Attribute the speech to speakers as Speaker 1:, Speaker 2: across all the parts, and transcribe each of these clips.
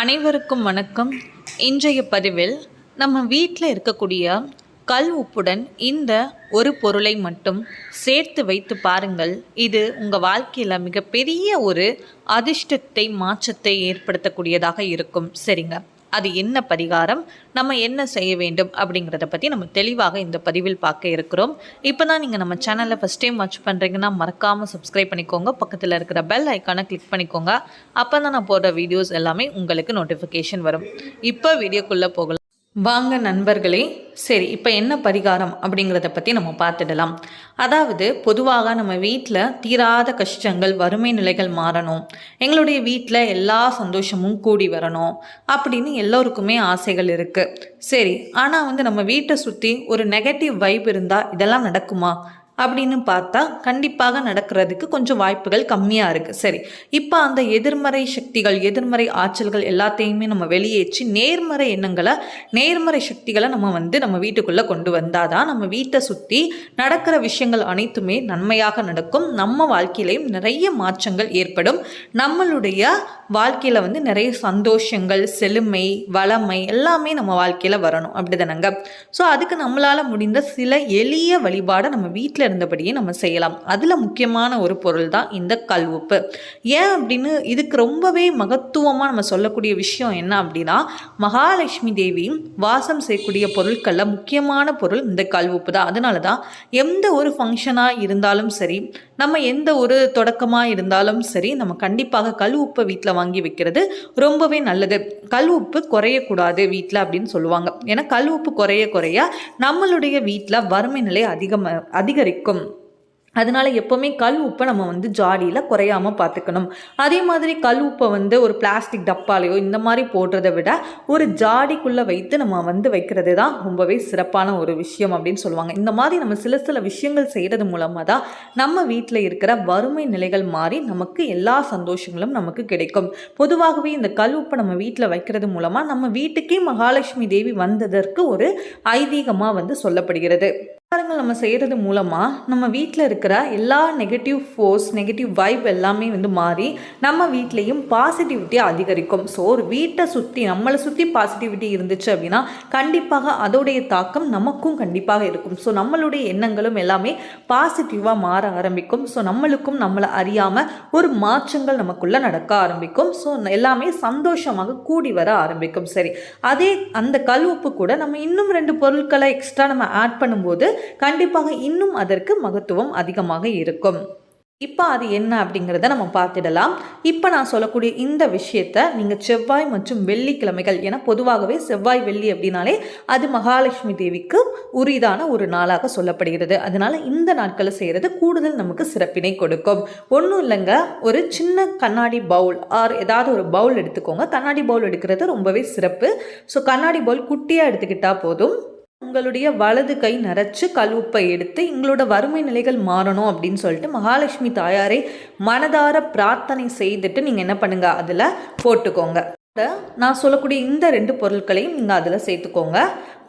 Speaker 1: அனைவருக்கும் வணக்கம். இன்றைய பதிவில் நம்ம வீட்டில் இருக்கக்கூடிய கல் உப்புடன் இந்த ஒரு பொருளை மட்டும் சேர்த்து வைத்து பாருங்கள். இது உங்கள் வாழ்க்கையில் மிகப்பெரிய ஒரு அதிர்ஷ்டத்தை மாற்றத்தை ஏற்படுத்தக்கூடியதாக இருக்கும். சரிங்க. அது என்ன பரிகாரம்? நம்ம என்ன செய்ய வேண்டும்? அப்படிங்கிறத பற்றி நம்ம தெளிவாக இந்த பதிவில் பார்க்க இருக்கிறோம். இப்போ தான் நீங்கள் நம்ம சேனலில் ஃபஸ்ட் டைம் வாட்ச் பண்ணுறீங்கன்னா மறக்காமல் சப்ஸ்கிரைப் பண்ணிக்கோங்க. பக்கத்தில் இருக்கிற பெல் ஐக்கானை கிளிக் பண்ணிக்கோங்க. அப்போ தான் நான் போடுற வீடியோஸ் எல்லாமே உங்களுக்கு நோட்டிஃபிகேஷன் வரும். இப்போ வீடியோக்குள்ளே போகலாம். வாங்க நண்பர்களே சரி இப்போ என்ன பரிகாரம் அப்படிங்கிறத பற்றி நம்ம பார்த்துடலாம். அதாவது பொதுவாக நம்ம வீட்டில் தீராத கஷ்டங்கள் வறுமை நிலைகள் மாறணும். எங்களுடைய வீட்டில் எல்லா சந்தோஷமும் கூடி வரணும் அப்படின்னு எல்லோருக்குமே ஆசைகள் இருக்குது சரி ஆனால் வந்து நம்ம வீட்டை சுற்றி ஒரு நெகட்டிவ் வைப் இருந்தால் இதெல்லாம் நடக்குமா? அப்படின்னு பார்த்தா கண்டிப்பாக நடக்கிறதுக்கு கொஞ்சம் வாய்ப்புகள் கம்மியாக இருக்குது சரி இப்போ அந்த எதிர்மறை சக்திகள் எதிர்மறை ஆற்றல்கள் எல்லாத்தையுமே நம்ம வெளியேற்றி நேர்மறை எண்ணங்களை நேர்மறை சக்திகளை நம்ம வந்து நம்ம வீட்டுக்குள்ளே கொண்டு வந்தால் தான் நம்ம வீட்டை சுற்றி நடக்கிற விஷயங்கள் அனைத்துமே நன்மையாக நடக்கும். நம்ம வாழ்க்கையிலையும் நிறைய மாற்றங்கள் ஏற்படும். நம்மளுடைய வாழ்க்கையில் வந்து நிறைய சந்தோஷங்கள் செழுமை வளமை எல்லாமே நம்ம வாழ்க்கையில் வரணும். அப்படி தானங்க ஸோ அதுக்கு நம்மளால் முடிந்த சில எளிய வழிபாடை நம்ம வீட்டில் இருந்தபடியே நம்ம செய்யலாம். அதில் முக்கியமான ஒரு பொருள் தான் இந்த கல் உப்பு. ஏன் அப்படின்னு இதுக்கு ரொம்பவே மகத்துவமாக நம்ம சொல்லக்கூடிய விஷயம் என்ன அப்படின்னா மகாலட்சுமி தேவி வாசம் செய்யக்கூடிய பொருட்களில் முக்கியமான பொருள் இந்த கல் உப்பு தான். அதனால தான் எந்த ஒரு ஃபங்க்ஷனாக இருந்தாலும் சரி நம்ம எந்த ஒரு தொடக்கமாக இருந்தாலும் சரி நம்ம கண்டிப்பாக கல் உப்பை வீட்டில் வாங்கி வைக்கிறது ரொம்பவே நல்லது. கல் உப்பு குறையக்கூடாது வீட்டில் அப்படின்னு சொல்லுவாங்க. ஏன்னா கல் உப்பு குறைய குறைய நம்மளுடைய வீட்டில் வறுமை நிலை அதிகமாக அதிகரிக்கும். அதனால எப்போவுமே கல் உப்பை நம்ம வந்து ஜாடியில் குறையாமல் பார்த்துக்கணும். அதே மாதிரி கல் உப்பை வந்து ஒரு பிளாஸ்டிக் டப்பாலையோ இந்த மாதிரி போடுறத விட ஒரு ஜாடிக்குள்ளே வைத்து நம்ம வந்து வைக்கிறது தான் ரொம்பவே சிறப்பான ஒரு விஷயம் அப்படின்னு சொல்லுவாங்க. இந்த மாதிரி நம்ம சில சில விஷயங்கள் செய்கிறது மூலமாக தான் நம்ம வீட்டில் இருக்கிற வறுமை நிலைகள் மாறி நமக்கு எல்லா சந்தோஷங்களும் நமக்கு கிடைக்கும். பொதுவாகவே இந்த கல் உப்பை நம்ம வீட்டில் வைக்கிறது மூலமாக நம்ம வீட்டுக்கே மகாலட்சுமி தேவி வந்ததற்கு ஒரு ஐதீகமாக வந்து சொல்லப்படுகிறது. பரிகாரங்கள் நம்ம செய்கிறது மூலமாக நம்ம வீட்டில் இருக்கிற எல்லா நெகட்டிவ் ஃபோர்ஸ் நெகட்டிவ் வைப் எல்லாமே வந்து மாறி நம்ம வீட்லேயும் பாசிட்டிவிட்டி அதிகரிக்கும். ஸோ ஒரு வீட்டை சுற்றி நம்மளை சுற்றி பாசிட்டிவிட்டி இருந்துச்சு அப்படின்னா கண்டிப்பாக அதோடைய தாக்கம் நமக்கும் கண்டிப்பாக இருக்கும். ஸோ நம்மளுடைய எண்ணங்களும் எல்லாமே பாசிட்டிவாக மாற ஆரம்பிக்கும். ஸோ நம்மளுக்கும் நம்மளை அறியாமல் ஒரு மாற்றங்கள் நமக்குள்ளே நடக்க ஆரம்பிக்கும். ஸோ எல்லாமே சந்தோஷமாக கூடி வர ஆரம்பிக்கும். சரி அதே அந்த கல் உப்பு கூட நம்ம இன்னும் ரெண்டு பொருட்களை எக்ஸ்ட்ரா நம்ம ஆட் பண்ணும்போது கண்டிப்பாக இன்னும் அதற்கு மகத்துவம் அதிகமாக இருக்கும். இப்போ அது என்ன அப்படிங்கிறத நம்ம பார்த்துடலாம். இப்போ நான் சொல்லக்கூடிய இந்த விஷயத்த நீங்கள் செவ்வாய் மற்றும் வெள்ளிக்கிழமைகள் என பொதுவாகவே செவ்வாய் வெள்ளி அப்படின்னாலே அது மகாலட்சுமி தேவிக்கு உரிதான ஒரு நாளாக சொல்லப்படுகிறது. அதனால இந்த நாட்களை செய்கிறது கூடுதல் நமக்கு சிறப்பினை கொடுக்கும். ஒன்றும் இல்லைங்க ஒரு சின்ன கண்ணாடி பவுல் ஆர் ஏதாவது ஒரு பவுல் எடுத்துக்கோங்க. கண்ணாடி பவுல் எடுக்கிறது ரொம்பவே சிறப்பு. ஸோ கண்ணாடி பவுல் குட்டியாக எடுத்துக்கிட்டால் போதும். உங்களுடைய வலது கை நரைச்சு கல்வுப்பை எடுத்து எங்களோட வறுமை நிலைகள் மாறணும் அப்படின்னு சொல்லிட்டு மகாலட்சுமி தாயாரை மனதார பிரார்த்தனை செய்துட்டு நீங்கள் என்ன பண்ணுங்க? அதில் போட்டுக்கோங்க. நான் சொல்லக்கூடிய இந்த ரெண்டு பொருட்களையும் நீங்கள் அதில் சேர்த்துக்கோங்க.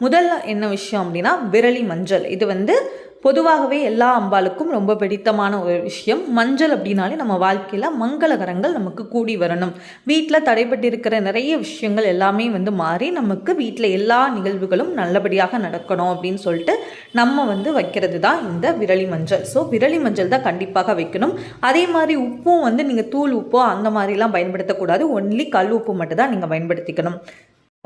Speaker 1: முதல்ல என்ன விஷயம் அப்படின்னா விரலி மஞ்சள். இது வந்து பொதுவாகவே எல்லா அம்பாளுக்கும் ரொம்ப பிடித்தமான ஒரு விஷயம். மஞ்சள் அப்படின்னாலே நம்ம வாழ்க்கையில் மங்களகரங்கள் நமக்கு கூடி வரணும். வீட்டில் தடைப்பட்டிருக்கிற நிறைய விஷயங்கள் எல்லாமே வந்து மாறி நமக்கு வீட்டில் எல்லா நிகழ்வுகளும் நல்லபடியாக நடக்கணும் அப்படின்னு சொல்லிட்டு நம்ம வந்து வைக்கிறது தான் இந்த விரலி மஞ்சள். ஸோ விரலி மஞ்சள் தான் கண்டிப்பாக வைக்கணும். அதே மாதிரி உப்பும் வந்து நீங்கள் தூள் உப்போ அந்த மாதிரிலாம் பயன்படுத்தக்கூடாது. ஒன்லி கல் உப்பு மட்டும் தான் நீங்கள் பயன்படுத்திக்கணும்.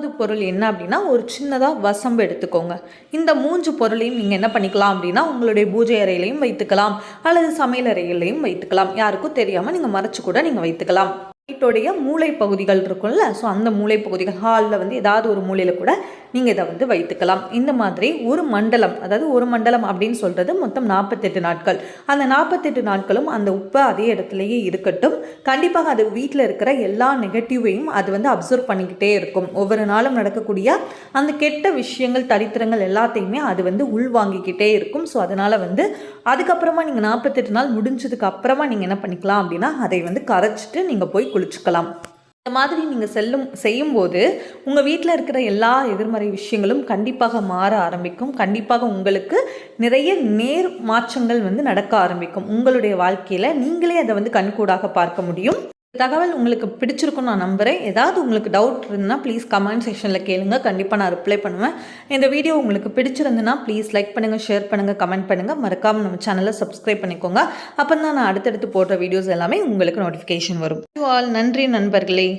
Speaker 1: பொருள் என்ன அப்படின்னா ஒரு சின்னதாக வசம்பு எடுத்துக்கோங்க. இந்த மூன்று பொருளையும் நீங்கள் என்ன பண்ணிக்கலாம் அப்படின்னா உங்களுடைய பூஜை அறையிலையும் வைத்துக்கலாம். அல்லது சமையல் அறையிலையும் வைத்துக்கலாம். யாருக்கும் தெரியாமல் நீங்கள் மறைச்சு கூட நீங்கள் வைத்துக்கலாம். வீட்டுடைய மூளை பகுதிகள் இருக்கும்ல ஸோ அந்த மூளை பகுதிகள் ஹாலில் வந்து ஏதாவது ஒரு மூலையில் கூட நீங்கள் இதை வந்து வைத்துக்கலாம். இந்த மாதிரி ஒரு மண்டலம் அதாவது ஒரு மண்டலம் அப்படின்னு சொல்கிறது மொத்தம் நாற்பத்தெட்டு நாட்கள். அந்த நாற்பத்தெட்டு நாட்களும் அந்த உப்பு அதே இடத்துலையே இருக்கட்டும். கண்டிப்பாக அது வீட்டில் இருக்கிற எல்லா நெகட்டிவையும் அது வந்து அப்சர்வ் பண்ணிக்கிட்டே இருக்கும். ஒவ்வொரு நாளும் நடக்கக்கூடிய அந்த கெட்ட விஷயங்கள் தரித்திரங்கள் எல்லாத்தையுமே அது வந்து உள்வாங்கிக்கிட்டே இருக்கும். ஸோ அதனால் வந்து அதுக்கப்புறமா நீங்கள் நாற்பத்தெட்டு நாள் முடிஞ்சதுக்கு அப்புறமா நீங்கள் என்ன பண்ணிக்கலாம் அப்படின்னா அதை வந்து கரைச்சிட்டு நீங்கள் போய் குளிச்சுக்கலாம். இந்த மாதிரி நீங்கள் செல்லும் செய்யும்போது உங்கள் வீட்டில் இருக்கிற எல்லா எதிர்மறை விஷயங்களும் கண்டிப்பாக மாற ஆரம்பிக்கும். கண்டிப்பாக உங்களுக்கு நிறைய நேர் மாற்றங்கள் வந்து நடக்க ஆரம்பிக்கும். உங்களுடைய வாழ்க்கையில் நீங்களே அதை வந்து கண்கூடாக பார்க்க முடியும். தகவல் உங்களுக்கு பிடிச்சிருக்கும் நான் நம்புகிறேன் ஏதாவது உங்களுக்கு டவுட் இருந்தால் ப்ளீஸ் கமெண்ட் செக்ஷனில் கேளுங்க. கண்டிப்பாக நான் ரிப்ளை பண்ணுவேன். இந்த வீடியோ உங்களுக்கு பிடிச்சிருந்துன்னா ப்ளீஸ் லைக் பண்ணுங்கள் ஷேர் பண்ணுங்கள் கமெண்ட் பண்ணுங்கள் மறக்காமல் நம்ம சேனலை சப்ஸ்கிரைப் பண்ணிக்கோங்க. அப்போ தான் நான் அடுத்தடுத்து போடுற வீடியோஸ் எல்லாமே உங்களுக்கு நோட்டிஃபிகேஷன் வரும். ஆல் நன்றி நண்பர்களே.